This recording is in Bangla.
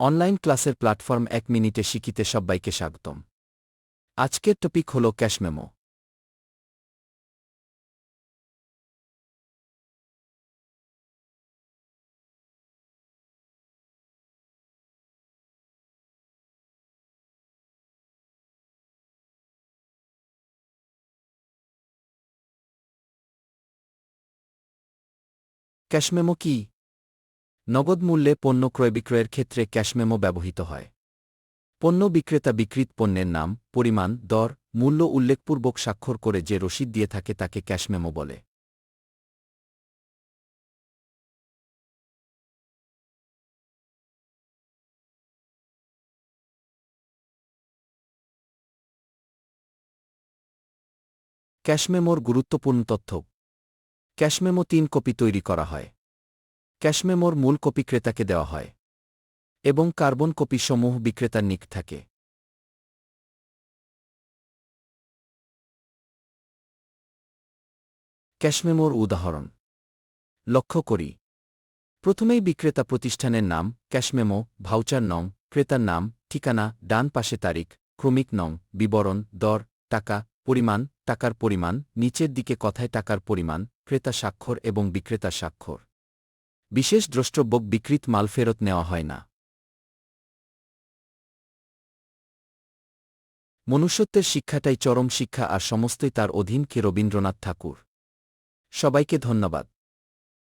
অনলাইন ক্লাসের প্ল্যাটফর্ম এক মিনিটে শিখিতে সবাইকে স্বাগতম। আজকের টপিক হল ক্যাশমেমো ক্যাশমেমো কি? নগদ মূল্যে পণ্য ক্রয় বিক্রয়ের ক্ষেত্রে ক্যাশমেমো ব্যবহৃত হয়। পণ্য বিক্রেতা বিক্রিত পণ্যের নাম, পরিমাণ, দর, মূল্য উল্লেখপূর্বক স্বাক্ষর করে যে রসিদ দিয়ে থাকে তাকে ক্যাশমেমো বলে। ক্যাশমেমোর গুরুত্বপূর্ণ তথ্য। ক্যাশমেমো তিন কপি তৈরি করা হয়। ক্যাশমেমোর মূল কপি ক্রেতাকে দেওয়া হয় এবং কার্বন কপি সমূহ বিক্রেতার নিক থাকে। ক্যাশমেমোর উদাহরণ। লক্ষ্য করি। প্রথমেই বিক্রেতা প্রতিষ্ঠানের নাম ক্যাশমেমো ভাউচার নং, ক্রেতার নাম, ঠিকানা, ডান পাশে তারিখ, ক্রমিক নং, বিবরণ, দর, টাকা, পরিমাণ, টাকার পরিমাণ, নিচের দিকে কথায় টাকার পরিমাণ, ক্রেতা স্বাক্ষর এবং বিক্রেতার স্বাক্ষর। বিশেষ দ্রষ্টব্য বিকৃত মাল ফেরত নেওয়া হয় না। মনুষ্যত্বের শিক্ষাটাই চরম শিক্ষা আর সমস্তই তার অধীন কে রবীন্দ্রনাথ ঠাকুর। সবাইকে ধন্যবাদ।